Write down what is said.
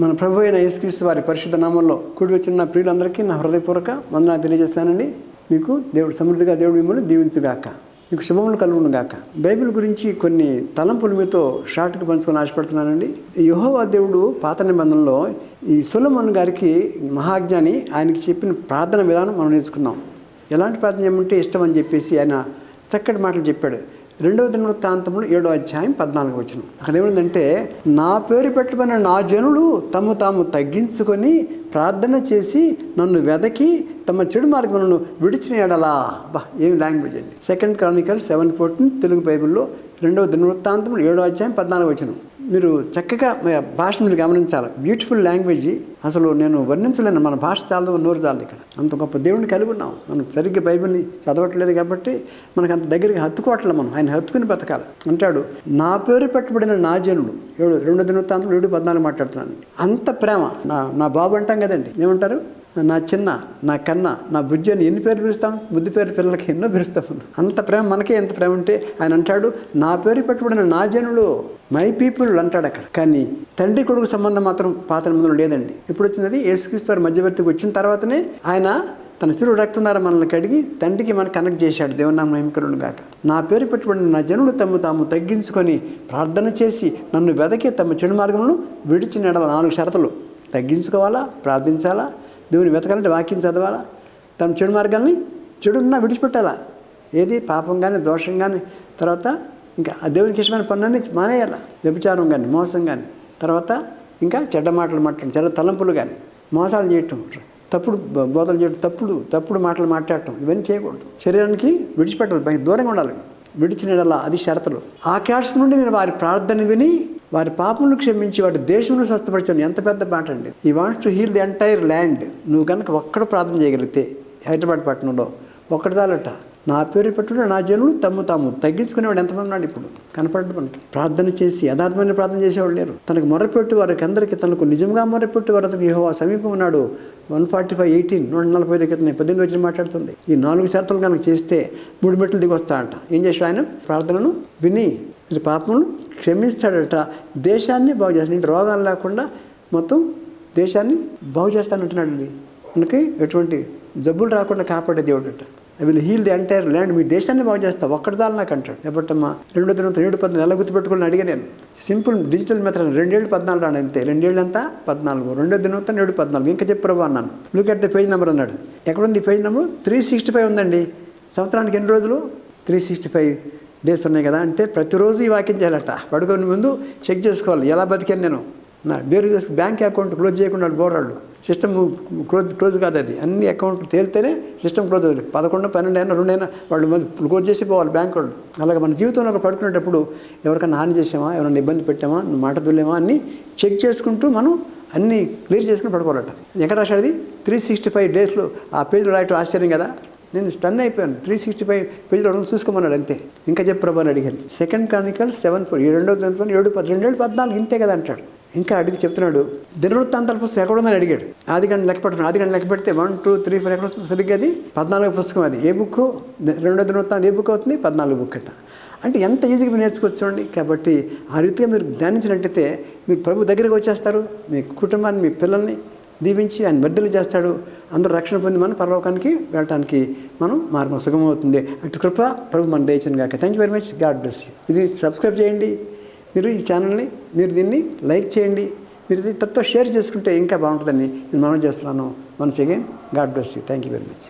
మన ప్రభు అయిన యేసుక్రీస్తు వారి పరిశుద్ధ నామంలో కూడి వచ్చిన ప్రియులందరికీ నా హృదయపూర్వక వందనాలు తెలియజేస్తానండి మీకు దేవుడు సమృద్ధిగా దేవుడు మిమ్మల్ని దీవించుగాక. మీకు శుభములు కలుగును గాక బైబిల్ గురించి కొన్ని తలంపులు మీతో షార్ట్గా పంచుకొని ఆశపడుతున్నానండి. యహోవా దేవుడు పాత నిబంధనలో ఈ సులమన్ గారికి మహాజ్ఞాని ఆయనకి చెప్పిన ప్రార్థన విధానం మనం నేర్చుకుందాం. ఎలాంటి ప్రార్థన చేయమంటే ఇష్టం అని చెప్పేసి ఆయన చక్కటి మాటలు చెప్పాడు. రెండవ దినవృత్తాంతంలో ఏడో అధ్యాయం పద్నాలుగు వచ్చిన అక్కడ ఏమైందంటే నా పేరు పెట్టబడిన నా జనులు తమ తాము తగ్గించుకొని ప్రార్థన చేసి నన్ను వెదకి తమ చెడు మార్గములను విడిచిన ఎడలా. బా ఏం లాంగ్వేజ్ అండి. Second chronicle seven fourteen Telugu బైబిల్లో రెండవ దినవృత్తాంతం ఏడో అధ్యాయం పద్నాలుగు వచ్చిన మీరు చక్కగా భాష భాషను మీరు గమనించాలి. బ్యూటిఫుల్ లాంగ్వేజ్ అసలు నేను వర్ణించలేను. మన భాష చాలా నోరు చాలదు ఇక్కడ. అంత గొప్ప దేవుడిని కలిగి ఉన్నాం. మనం సరిగ్గా బైబిల్ని చదవట్లేదు కాబట్టి మనకు అంత దగ్గరికి హత్తుకోవట్లేదు మనం. ఆయన హత్తుకుని బతకాలి అంటాడు నా పేరు పెట్టబడిన నా జనుడు ఏడు రెండు దినవృత్తాంతం ఏడు పద్నాలుగు మాట్లాడుతున్నాను. అంత ప్రేమ. నా నా బాబు అంటాం కదండి. ఏమంటారు? నా చిన్న నా కన్న నా బుజ్జి అని ఎన్ని పేర్లు పిలుస్తాం? బుద్ధి పేరు పిల్లలకి ఎన్నో పిలుస్తాం. అంత ప్రేమ మనకే ఎంత ప్రేమ ఉంటే ఆయన అంటాడు నా పేరు పెట్టుబడిన నా జనులు మై పీపుల్ అంటాడు అక్కడ. కానీ తండ్రి కొడుకు సంబంధం మాత్రం పాత నిబంధనలు లేదండి. ఇప్పుడు వచ్చింది యేసుక్రీస్తు వారి మధ్యవర్తికి వచ్చిన తర్వాతనే ఆయన తన శిరుడు రక్తం ద్వారా మనల్ని కడిగి తండ్రికి మనకు కనెక్ట్ చేశాడు. దేవుని నమ్మకరుడు గాక. నా పేరు పెట్టుబడిన నా జనులు తమ్ము తాము తగ్గించుకొని ప్రార్థన చేసి నన్ను వెదకి తమ చెడు మార్గంలో విడిచి నెడల నాలుగు షరతులు. తగ్గించుకోవాలా? ప్రార్థించాలా? దేవుని వెతకాలంటే వాక్యం చదవాలా? తన చెడు మార్గాల్ని చెడున్నా విడిచిపెట్టాలా? ఏది? పాపం కానీ దోషం కానీ తర్వాత ఇంకా ఆ దేవునికి ఇష్టమైన పనులన్నీ మానేయాల? వ్యభిచారం కానీ మోసం కానీ తర్వాత ఇంకా చెడ్డ మాటలు మాట్లాడటం చెడ్డ తలంపులు కానీ మోసాలు చేయటం తప్పుడు బోధలు చేయడం తప్పుడు తప్పుడు మాటలు మాట్లాడటం ఇవన్నీ చేయకూడదు. శరీరానికి విడిచిపెట్టాలి పైకి దూరంగా ఉండాలి. విడిచినడలా అది షరతులు ఆకాశం నుండి నేను వారి ప్రార్థన విని వారి పాపములు క్షమించి వారి దేశంలో స్వస్థపరిచాను. ఎంత పెద్ద మాట అండి ఈ wants to heal the entire land నువ్వు కనుక ఒక్కడ ప్రార్థన చేయగలిగితే హైదరాబాద్ పట్టణంలో ఒక్కటి చాలట. నా పేరు పెట్టుకుని నా జనులు తమ్ము తాము. తగ్గించుకునేవాడు ఎంతమంది ఉన్నాడు ఇప్పుడు? కనపడదు మనకి. ప్రార్థన చేసి యథార్థమైన ప్రార్థన చేసేవాడు లేరు. తనకు మొరపెట్టు వారికి అందరికీ తనకు నిజంగా మొరపెట్టు వారు అతను యెహోవా సమీపం ఉన్నాడు. వన్ ఫార్టీ ఫైవ్ ఎయిటీన్ నూట నలభై ఐదు క్రితం పద్దెనిమిది వచ్చిన మాట్లాడుతుంది. ఈ నాలుగు శాతం కనుక చేస్తే మూడు మెట్లు దిగి వస్తాడంట. ఏం చేశాడు ఆయన? ప్రార్థనను విని వీరి పాపములను క్షమిస్తాడట. దేశాన్ని బాగు చేస్తాడు. ఇంటి రోగాలు లేకుండా మొత్తం దేశాన్ని బాగు చేస్తానంటున్నాడండి. మనకి ఎటువంటి జబ్బులు రాకుండా కాపాడే దేవుడు అట I will heal the entire land మీ దేశాన్ని బాగు చేస్తా. ఒక్కటి దాని నాకు అంటాడు. ఎప్పటమ్మా రెండో దినం ఏడు పద్నాలుగు ఎలా గుర్తుపెట్టుకుని అడిగా నేను. సింపుల్ డిజిటల్ మెథడ్ రెండేళ్ళు పద్నాలుగు రాను అంతే. రెండేళ్ళు అంతా పద్నాలుగు. రెండో దినం ఏడు పద్నాలుగు. ఇంకా చెప్పరు అన్నాను. Look at the page number అన్నాడు. ఎక్కడుంది page number three sixty five ఉందండి. సంవత్సరానికి ఎన్ని రోజులు? త్రీ సిక్స్టీ ఫైవ్ డేస్ ఉన్నాయి కదా అంటే ప్రతిరోజు ఈ వాక్యం చేయాలట. పడుకొని ముందు చెక్ చేసుకోవాలి. ఎలా బతికాను నేను? నా వేరు బ్యాంక్ అకౌంట్ క్లోజ్ చేయకుండా బోరాళ్ళు సిస్టమ్ క్లోజ్ క్లోజ్ కాదు అది. అన్ని అకౌంట్ తేలితేనే సిస్టమ్ క్లోజ్ అవుతుంది. పదకొండు పన్నెండు అయినా రెండైనా వాళ్ళు మంది క్లోజ్ చేసి పోవాలి బ్యాంక్ వాళ్ళు. అలాగే మన జీవితంలో పడుకునేటప్పుడు ఎవరికైనా హాని చేసామా? ఎవరైనా ఇబ్బంది పెట్టామా? మాట దుల్లేమా? అన్ని చెక్ చేసుకుంటూ మనం అన్నీ క్లియర్ చేసుకుని పడుకోవాలట. ఎక్కడ రాశాడు త్రీ సిక్స్టీ ఫైవ్ డేస్లో ఆ పేజ్లో రాయటం ఆశ్చర్యం కదా? నేను స్టన్ అయిపోయాను. త్రీ సిక్స్టీ ఫైవ్ పేజీలు అడుగు చూసుకోమన్నాడు అంతే. ఇంకా చెప్పు ప్రభు అని అడిగాను. సెకండ్ క్రానికల్ సెవెన్ ఫోర్ రెండో దాంట్లో ఏడు పది రెండేళ్ళు పద్నాలుగు ఇంతే కదా అంటాడు. ఇంకా అడిగి చెప్తున్నాడు దినవృత్తాంతాల పుస్తకం ఎక్కడ ఉందని అడిగాడు. ఆది గంట లెక్క పెడుతున్నాడు. ఆది గంట లెక్క పెడితే వన్ టూ త్రీ ఫోర్ ఎక్కడ సరిగ్గా అది? పద్నాలుగు పుస్తకం అది. ఏ బుక్ రెండో దినవృత్తాంతం ఏ బుక్ అవుతుంది? పద్నాలుగు బుక్ అంట. అంటే ఎంత ఈజీగా మీరు నేర్చుకోవచ్చు కాబట్టి ఆ రీతిగా మీరు ధ్యానించినట్టయితే మీరు ప్రభు దగ్గరికి వచ్చేస్తారు. మీ కుటుంబాన్ని మీ పిల్లల్ని దీవించి ఆయన బిడ్డలు చేస్తాడు. అందరూ రక్షణ పొంది మనం పరలోకానికి వెళ్ళటానికి మనం మార్గం సుగమవుతుంది అటు కృప ప్రభు మన దయచను గాక. Thank you very much God bless ఇది సబ్స్క్రైబ్ చేయండి. మీరు ఈ ఛానల్ని మీరు దీన్ని లైక్ చేయండి. మీరు ఇది తత్తో షేర్ చేసుకుంటే ఇంకా బాగుంటుందని నేను మనం చేస్తున్నాను. Once again God bless you thank you very much